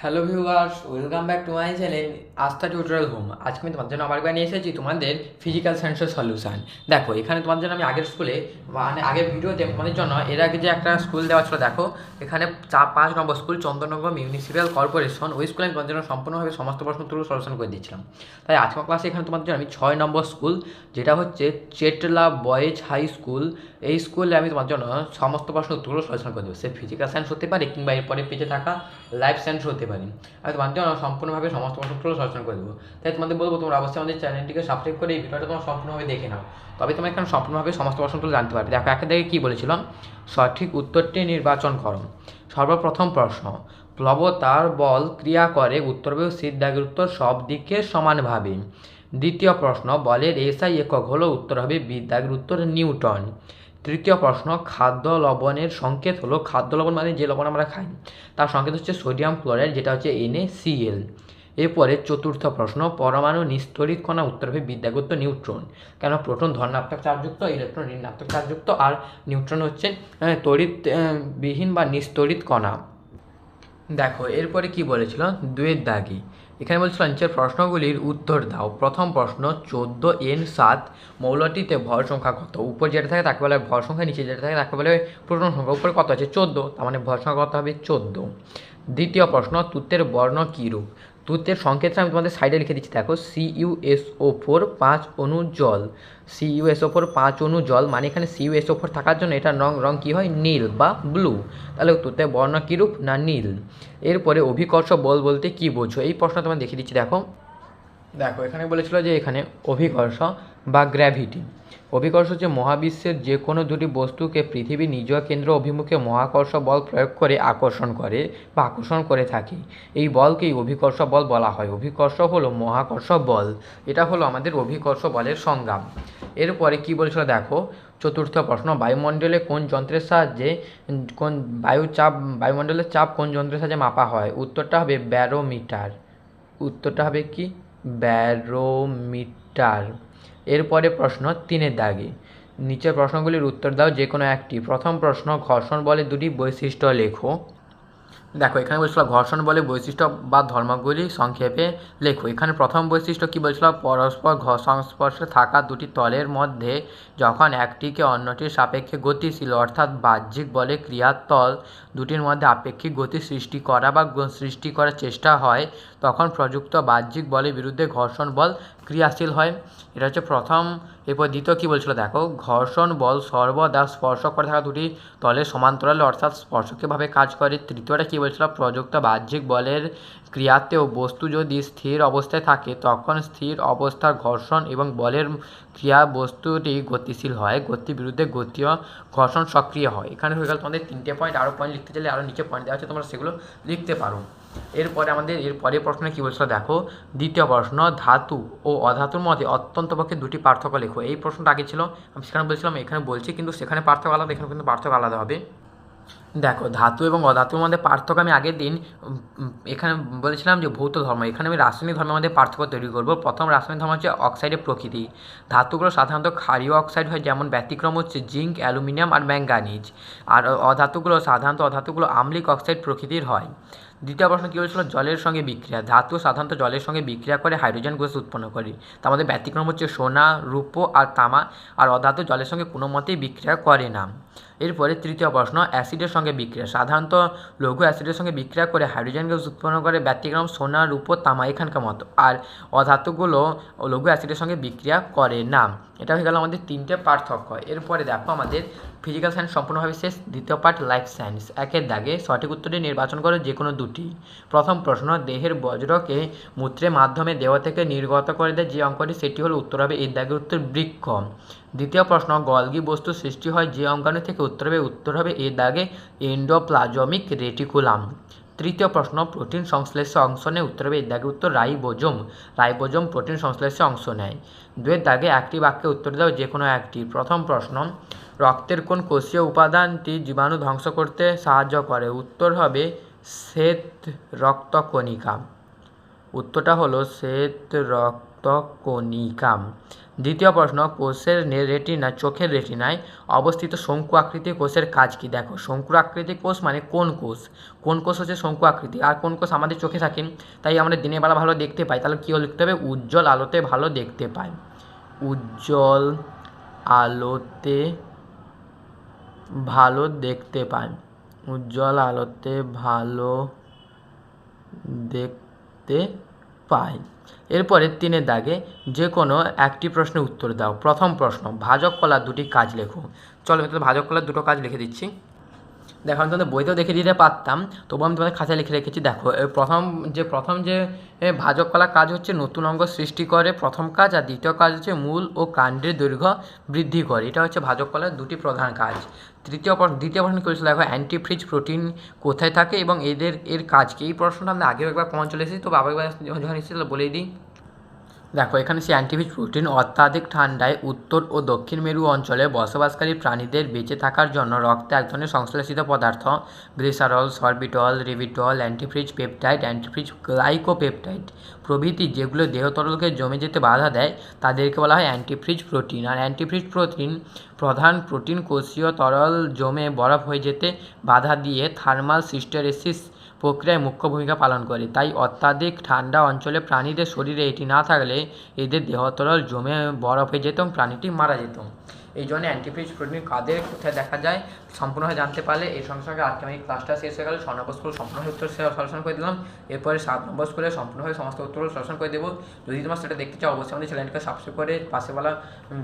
Hello viewers welcome back to my channel Astha tutorial home আজকে আমি তোমাদের জন্য আবার একবার নিয়ে এসেছি তোমাদের ফিজিক্যাল সায়েন্সের সলিউশন দেখো, এখানে তোমাদের জন্য আমি আগের স্কুলে মানে আগের ভিডিওতে তোমাদের জন্য, এর আগে যে একটা স্কুল দেওয়া ছিল, দেখো, এখানে চার, পাঁচ number school Chandannagar municipal corporation ওই স্কুলে আমি তোমাদের জন্য সম্পূর্ণভাবে সমস্ত প্রশ্ন তুলে সলিউশন করে দিয়েছিলাম। তাই আজকের ক্লাসে এখানে তোমাদের জন্য আমি ছয় নম্বর স্কুল যেটা হচ্ছে চেটলা বয়েজ হাই স্কুল এই স্কুলে আমি তোমার জন্য সমস্ত প্রশ্ন উত্তরগুলো সলিউশন করে দেবো। সে ফিজিক্যাল সায়েন্স হতে পারে কিংবা এরপরে পেজে থাকা লাইফ সায়েন্স হতে পারে। আমি জন্য সম্পূর্ণভাবে সমস্ত প্রশ্নগুলো সলিউশন করে দেবো। তাই তোমাদের বলব, তোমরা অবশ্যই আমাদের চ্যানেলটিকে সাবস্ক্রাইব করে এই ভিডিওটা তোমরা সম্পূর্ণভাবে দেখে নাও। তবে তোমরা এখানে সম্পূর্ণভাবে সমস্ত প্রশ্নগুলো জানতে পারবে। দেখো, একে দেখে কী বলেছিলাম? সঠিক উত্তরটি নির্বাচন করো। সর্বপ্রথম প্রশ্ন প্লবতার বল ক্রিয়া করে উত্তর উত্তরবে সিদ্ধাগের উত্তর সব দিকে সমানভাবে। দ্বিতীয় প্রশ্ন, বলের এসআই একক হলো উত্তর হবে বিদ্যাগের উত্তর নিউটন। তৃতীয় প্রশ্ন খাদ্য লবণের সংকেত হলো খাদ্য লবণ মানে যে লবণ আমরা খাই তার সংকেত হচ্ছে সোডিয়াম ক্লোরাইড যেটা হচ্ছে এনএসিএল এরপরে চতুর্থ প্রশ্ন পরমাণু নিস্তরিত কণা উত্তর হবে বিদ্যাগত নিউট্রন। কেন? প্রোটন ধনাত্মক চার্জযুক্ত ইলেকট্রন ঋণাত্মক চার্জযুক্ত আর নিউট্রন হচ্ছে আহ, তড়িৎ বিহীন বা নিস্তরিত কণা। দেখো, এরপরে কি বলেছিল? দুয়ের দাগি। এখানে বলছিল, নিচের প্রশ্নগুলির উত্তর দাও। প্রথম প্রশ্ন, চোদ্দ এন সাত, মৌলটিতে ভর সংখ্যা কত? উপর যেটা থাকে তাকে বলে ভর সংখ্যা, নিচে যেটা থাকে তাকে বলে প্রশ্ন সংখ্যা, উপরে কত আছে? চোদ্দ। তার মানে ভর সংখ্যা কত হবে? চোদ্দ। দ্বিতীয় প্রশ্ন, তুতের বর্ণ কীরূপ? তুতের সংকেতটা আমি তোমাদের সাইডে লিখে দিচ্ছি। দেখো সিইউএসও ফোর পাঁচ অণু জল। সিইউএসও ফোর পাঁচ অণু জল মানে এখানে সিইউএসও ফোর থাকার জন্য এটা রং রং কী হয়? নীল বা ব্লু তাহলে তুতে বর্ণ কীরূপ? না নীল। এরপরে অভিকর্ষ বল বলতে কি বোঝো? এই প্রশ্ন তোমার দেখিয়ে দিচ্ছি, দেখো। দেখো, এখানে বলেছিল যে এখানে অভিকর্ষ বা গ্র্যাভিটি অভিকর্ষ হচ্ছে মহাবিশ্বের যে কোনো দুটি বস্তুকে পৃথিবী নিজ কেন্দ্র অভিমুখে মহাকর্ষ বল প্রয়োগ করে আকর্ষণ করে বা আকর্ষণ করে থাকে। এই বলকেই অভিকর্ষ বল বলা হয়। অভিকর্ষ হলো মহাকর্ষ বল। এটা হলো আমাদের অভিকর্ষ বলের সংজ্ঞা। এরপরে কি বলেছিল দেখো? চতুর্থ প্রশ্ন, বায়ুমণ্ডলে কোন যন্ত্রের সাহায্যে কোন বায়ু চাপ, বায়ুমণ্ডলের চাপ কোন যন্ত্রের সাহায্যে মাপা হয়? উত্তরটা হবে ব্যারোমিটার। উত্তরটা হবে কি? ব্যারোমিটার। এরপরে প্রশ্ন তিনের দাগে। নিচের প্রশ্নগুলির উত্তর দাও যে কোনো একটি। প্রথম প্রশ্ন, ঘর্ষণ বলে দুটি বৈশিষ্ট্য লেখো। দেখো, এখানে বলছিল ঘর্ষণ বলে বৈশিষ্ট্য বা ধর্মগুলি সংক্ষেপে লেখো। এখানে প্রথম বৈশিষ্ট্য কী বলছিল? পরস্পর ঘ- সংস্পর্শে থাকা দুটি তলের মধ্যে যখন একটিকে অন্যটির সাপেক্ষে গতিশীল, অর্থাৎ বাহ্যিক বলে ক্রিয়ার তল দুটির মধ্যে আপেক্ষিক গতি সৃষ্টি করা বা সৃষ্টি করার চেষ্টা হয়, তখন প্রযুক্ত বাহ্যিক বলের বিরুদ্ধে ঘর্ষণ বল ক্রিয়াশীল হয়। এটা হচ্ছে প্রথম, এরপর দ্বিতীয় কী বলছিল? দেখো, ঘর্ষণ বল সর্বদা স্পর্শ করে থাকা দুটি তলের সমান্তরালে, অর্থাৎ স্পর্শকীয়ভাবে কাজ করে। তৃতীয়টা কী বলছিল? প্রযুক্ত বাহ্যিক বলের ক্রিয়াতেও বস্তু যদি স্থির অবস্থায় থাকে, তখন স্থির অবস্থার ঘর্ষণ এবং বলের ক্রিয়া বস্তুটি গতিশীল হয় গতির বিরুদ্ধে গতীয় ঘর্ষণ সক্রিয় হয়। এখানে হয়ে গেল তোমাদের তিনটে পয়েন্ট আরও পয়েন্ট লিখতে চাইলে আরও নিচে পয়েন্ট দেওয়া আছে, তোমরা সেগুলো লিখতে পারো। এরপরে আমাদের এর পরের প্রশ্নে কী বলছিল? দেখো, দ্বিতীয় প্রশ্ন, ধাতু ও অধাতুর মধ্যে অত্যন্ত পক্ষে দুটি পার্থক্য লেখো। এই প্রশ্নটা আগে ছিল, আমি সেখানে বলছিলাম, এখানে বলছি, কিন্তু সেখানে পার্থক্য আলাদা, এখানে কিন্তু পার্থক্য আলাদা হবে। দেখো, ধাতু এবং অধাতুর মধ্যে পার্থক্য আমি আগের দিন এখানে বলেছিলাম যে ভৌত ধর্ম, এখানে আমি রাসায়নিক ধর্মের মধ্যে পার্থক্য তৈরি করব। প্রথম রাসায়নিক ধর্ম হচ্ছে অক্সাইডের প্রকৃতি। ধাতুগুলো সাধারণত ক্ষারীয় অক্সাইড হয়, যেমন ব্যতিক্রম হচ্ছে জিঙ্ক, অ্যালুমিনিয়াম আর ম্যাঙ্গানিজ আর অধাতুগুলো, সাধারণত অধাতুগুলো আম্লিক অক্সাইড প্রকৃতির হয়। দ্বিতীয় প্রশ্ন কী বলেছিল জলের সঙ্গে বিক্রিয়া। ধাতু সাধারণত জলের সঙ্গে বিক্রিয়া করে হাইড্রোজেন গ্যাস উৎপন্ন করে। তার মধ্যে ব্যতিক্রম হচ্ছে সোনা, রূপো আর তামা আর অধাতু জলের সঙ্গে কোনো মতেই বিক্রিয়া করে না। এরপরে তৃতীয় প্রশ্ন, অ্যাসিডের সঙ্গে বিক্রিয়া। সাধারণত লঘু অ্যাসিডের সঙ্গে বিক্রিয়া করে হাইড্রোজেন গ্যাস উৎপন্ন করে ব্যতিক্রম সোনা, রূপো, তামা এখানকার মতো। আর অধাতুগুলো লঘু অ্যাসিডের সঙ্গে বিক্রিয়া করে না। এটা হয়ে গেল আমাদের তিনটে পার্থক্য। এরপরে দেখো আমাদের ফিজিক্যাল সায়েন্স সম্পূর্ণভাবে শেষ। দ্বিতীয় পার্ট লাইফ সায়েন্স একের দাগে সঠিক উত্তরটি নির্বাচন করো যে কোনো দুটি। প্রথম প্রশ্ন, দেহের বজ্রকে মূত্রের মাধ্যমে দেহ থেকে নির্গত করে দেয় যে অঙ্কটি সেটি হলো উত্তর হবে এর দাগের উত্তর বৃক্ষ। দ্বিতীয় প্রশ্ন, গলগি বস্তু সৃষ্টি হয় যে অঙ্গাণু থেকে উত্তর হবে উত্তর হবে এর দাগে এন্ডোপ্লাজমিক রেটিকুলাম তৃতীয় প্রশ্ন, প্রোটিন সংশ্লেষে অংশ নেয়, উত্তর হবে এর দাগে উত্তর রাইবোজোম। রাইবোজোম প্রোটিন সংশ্লেষে অংশ নেয়। দুয়ের দাগে একটি বাক্যে উত্তর দাও যে কোনো একটি। প্রথম প্রশ্ন, রক্তের কোন কোষীয় উপাদানটি জীবাণু ধ্বংস করতে সাহায্য করে? উত্তর হবে শ্বেত রক্তকণিকা উত্তরটা হলো শ্বেত রক্ত রক্তকণিকা দ্বিতীয় প্রশ্ন, কোষের রেটিনা চোখের রেটিনায় অবস্থিত শঙ্কু আকৃতির কোষের কাজ কি? দেখো শঙ্কু আকৃতির কোষ মানে কোন কোষ? কোন কোষ হচ্ছে শঙ্কু আকৃতি আর কোন কোষ আমাদের চোখে থাকে? তাই আমরা দিনের বেলা ভালো দেখতে পাই। তাহলে কী লিখতে হবে? উজ্জ্বল আলোতে ভালো দেখতে পাই। উজ্জ্বল আলোতে ভালো দেখতে পাই। উজ্জ্বল আলোতে ভালো দেখতে পাই। এরপরে তিনের দাগে যে কোনো একটি প্রশ্নের উত্তর দাও। প্রথম প্রশ্ন, ভাজক কলার দুটি কাজ লেখো। চলো ভিতরে ভাজক কলার দুটো কাজ লিখে দিচ্ছি। দেখো, আমি তোমাদের বইতেও দেখে দিতে পারতাম, তবু আমি তোমাদের খাতায় লিখে রেখেছি, দেখো প্রথম যে প্রথম যে ভাজক কলা কাজ হচ্ছে নতুন অঙ্গ সৃষ্টি করে, প্রথম কাজ আর দ্বিতীয় কাজ হচ্ছে মূল ও কাণ্ডের দৈর্ঘ্য বৃদ্ধি করে, এটা হচ্ছে ভাজক কলার দুটি প্রধান কাজ। তৃতীয় দ্বিতীয় প্রশ্ন করেছিল দেখো অ্যান্টিফ্রিজ প্রোটিন কোথায় থাকে এবং এদের, এর কাজ কি? এই প্রশ্নটা আমরা আগেও একবার কমন চলে এসেছি তো বাবা একবার যখন এসেছিল বলেই দিই। দেখো, এখানে সে অ্যান্টিফিজ প্রোটিন অত্যাধিক ঠান্ডায় উত্তর ও দক্ষিণ মেরু অঞ্চলে বসবাসকারী প্রাণীদের বেঁচে থাকার জন্য রক্তে এক ধরনের সংশ্লেষিত পদার্থ glycerol sorbitol ribitol antifreeze peptide antifreeze glycopeptide প্রভৃতি যেগুলো দেহ তরলকে জমে যেতে বাধা দেয়, তাদেরকে বলা হয় অ্যান্টিফ্রিজ প্রোটিন আর অ্যান্টিফ্রিজ প্রোটিন প্রধান প্রোটিন কোষীয় তরল জমে বরফ হয়ে যেতে বাধা দিয়ে থার্মাল সিস্টারেসিস প্রক্রিয়ায় মুখ্য ভূমিকা পালন করে। তাই অত্যাধিক ঠান্ডা অঞ্চলে প্রাণীদের শরীরে এটি না থাকলে এদের দেহতরল জমে বরফ হয়ে যেত, প্রাণীটি মারা যেত। এই জন্য অ্যান্টিফ্রিজ প্রোটিন কাদের কোথায় দেখা যায় সম্পূর্ণভাবে জানতে পারলে এই সঙ্গে সঙ্গে আজকে আমি ক্লাসটা শেষ হয়ে গেল, ছ নম্বর স্কুল সম্পূর্ণভাবে উত্তর সলিউশন করে দিলাম। এরপরে সাত নম্বর স্কুলে সম্পূর্ণভাবে সমস্ত উত্তর সলিউশন করে দেবো। যদি তোমার সেটা দেখতে চাও, অবশ্যই আমাদের চ্যানেলকে সাবস্ক্রাইব করে পাশে বলা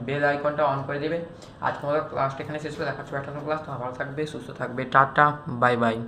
বেল আইকনটা অন করে দেবে। আজকে আমাদের ক্লাসটা এখানে শেষ করে দেখাচ্ছি একটা ক্লাস তোমার ভালো থাকবে, সুস্থ থাকবে, টাটা বাই বাই